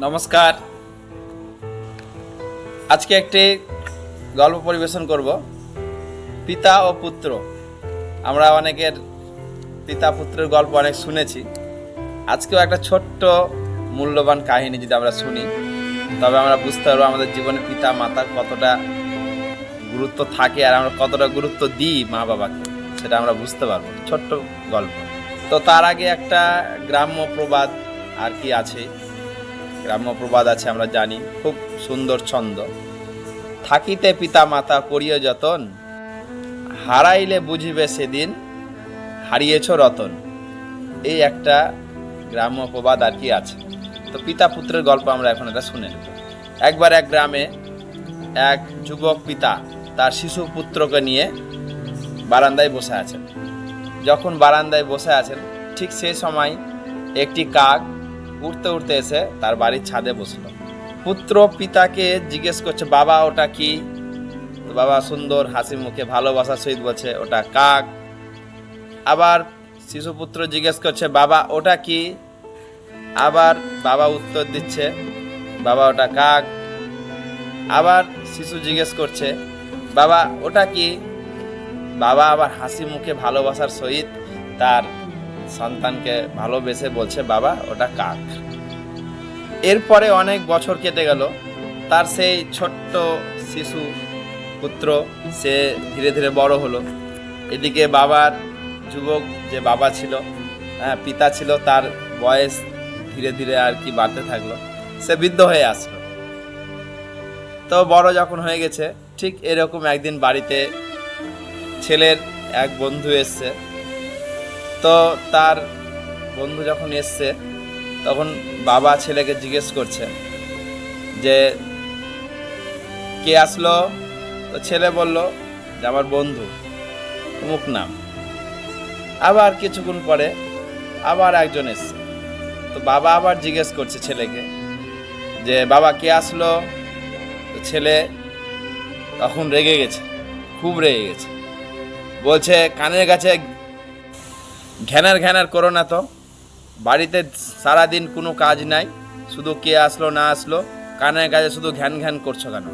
নমস্কার। আজকে একটি গল্প পরিবেশন করব। পিতা ও পুত্র। আমরা অনেকের পিতা পুত্রের গল্প অনেক শুনেছি। আজকেও একটা ছোট্ট মূল্যবান কাহিনী যদি আমরা শুনি, তবে আমরা বুঝতে পারব আমাদের জীবনে পিতা মাতার কতটা গুরুত্ব থাকে আর আমরা কতটা গুরুত্ব দিই মা বাবাকে, সেটা আমরা বুঝতে পারব। ছোট্ট গল্প। তো তার আগে একটা গ্রাম্য প্রবাদ আর কি আছে। গ্রাম্য প্রবাদ আছে, আমরা জানি। খুব সুন্দর ছন্দ। থাকিতে পিতা মাতা করিও যতন, হারাইলে বুঝিবে সেদিন হারিয়েছ রতন। এই একটা গ্রাম্য প্রবাদ আর কি আছে। তো পিতা পুত্রের গল্প আমরা এখন এটা শুনে নেব। একবার এক গ্রামে এক যুবক পিতা তার শিশু পুত্রকে নিয়ে বারান্দায় বসে আছেন। যখন বারান্দায় বসে আছেন, ঠিক সেই সময় একটি কাক উড়তে উড়তে এসে তার বাড়ির ছাদে বসল। পুত্র পিতাকে জিজ্ঞেস করছে, বাবা, ওটা কি? বাবা সুন্দর হাসি মুখে, ভালোবাসার সহিত বলছে, ওটা কাক? আবার শিশুপুত্র জিজ্ঞেস করছে, বাবা, ওটা কি? আবার বাবা উত্তর দিচ্ছে, বাবা, ওটা কাক? আবার শিশু জিজ্ঞেস করছে, বাবা, ওটা কি? বাবা আবার হাসি মুখে, ভালোবাসার সহিত তার সন্তানকে ভালোবেসে বলছে, বাবা, ওটা কাক। এরপরে অনেক বছর কেটে গেল। তার সেই ছোট্ট শিশু পুত্র, সে ধীরে ধীরে বড় হলো। এদিকে বাবার যুবক যে বাবা ছিল হ্যাঁ পিতা ছিল, তার বয়স ধীরে ধীরে আর কি বাড়তে থাকল। সে বৃদ্ধ হয়ে আসলো। তো বড় যখন হয়ে গেছে, ঠিক এরকম একদিন বাড়িতে ছেলের এক বন্ধু এসছে। তো তার বন্ধু যখন এসছে, তখন বাবা ছেলেকে জিজ্ঞেস করছে যে, কে আসলো? তো ছেলে বলল, যে আমার বন্ধু মুখ নাম। আবার কিছুক্ষণ পরে আবার একজন এসছে। তো বাবা আবার জিজ্ঞেস করছে ছেলেকে যে, বাবা, কে আসলো? তো ছেলে তখন রেগে গেছে, খুব রেগে গেছে। বলছে, কানের কাছে ঘ্যানার ঘ্যানার করো না তো। বাড়িতে সারাদিন কোনো কাজ নাই, শুধু কে আসলো না আসলো, কানের কাজে শুধু ঘ্যান ঘ্যান করছ কেন?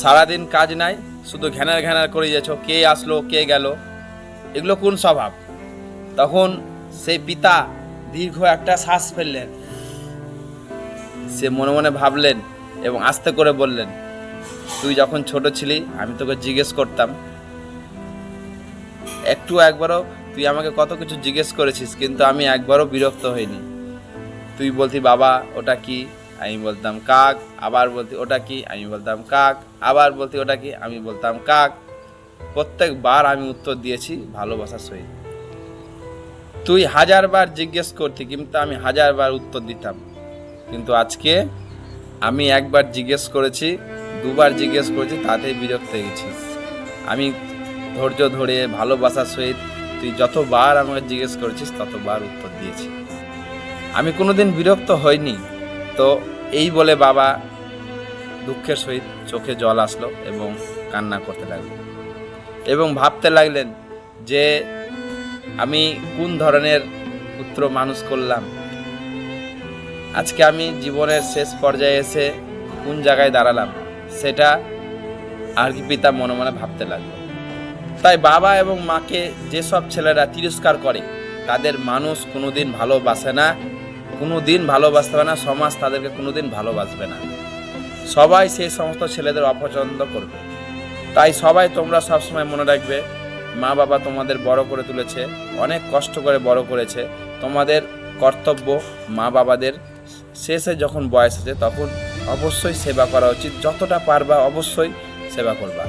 সারাদিন কাজ নাই, শুধু ঘ্যানার ঘ্যানার করে যাচ্ছ, কে আসলো, কে গেল, এগুলো কোন স্বভাব? তখন সেই পিতা দীর্ঘ একটা শ্বাস ফেললেন। সে মনে মনে ভাবলেন এবং আস্তে করে বললেন, তুই যখন ছোট ছিলি, আমি তোকে জিজ্ঞেস করতাম, একটু একবারও তুই আমাকে কত কিছু জিজ্ঞেস করেছিস, কিন্তু আমি একবারও বিরক্ত হইনি। তুই বলতি, বাবা, ওটা কি? আমি বলতাম, কাক। আবার বলতি, ওটা কি? আমি বলতাম, কাক। আবার বলতি, ওটা কি? আমি বলতাম, কাক। প্রত্যেকবার আমি উত্তর দিয়েছি, ভালোবাসার সহিত। তুই হাজারবার জিজ্ঞেস করতি, কিন্তু আমি হাজারবার উত্তর দিতাম। কিন্তু আজকে আমি একবার জিজ্ঞেস করেছি, দুবার জিজ্ঞেস করেছি, তাতেই বিরক্ত হয়ে গেছিস। আমি ধৈর্য ধরে ভালোবাসার সহিত তুই যতবার আমাকে জিজ্ঞেস করেছিস, ততবার উত্তর দিয়েছি। আমি কোনোদিন বিরক্ত হইনি। তো এই বলে বাবা দুঃখের সহিত চোখে জল আসলো এবং কান্না করতে লাগলেন এবং ভাবতে লাগলেন যে আমি কোন ধরনের পুত্র মানুষ করলাম? আজকে আমি জীবনের শেষ পর্যায়ে এসে কোন জায়গায় দাঁড়ালাম, সেটা আর কি পিতা মনে মনে ভাবতে লাগল। তাই বাবা এবং মাকে যেসব ছেলেরা তিরস্কার করে, তাদের মানুষ কোনোদিন ভালোবাসে না, কোনোদিন ভালোবাসতে পারে না, সমাজ তাদেরকে কোনোদিন ভালোবাসবে না। সবাই সেই সমস্ত ছেলেদের অপছন্দ করবে। তাই সবাই তোমরা সবসময় মনে রাখবে, মা বাবা তোমাদের বড় করে তুলেছে, অনেক কষ্ট করে বড় করেছে, তোমাদের কর্তব্য মা বাবাদের। শেষে যখন বয়স আছে তখন অবশ্যই সেবা করা উচিত, যতটা পারবা অবশ্যই সেবা করবা।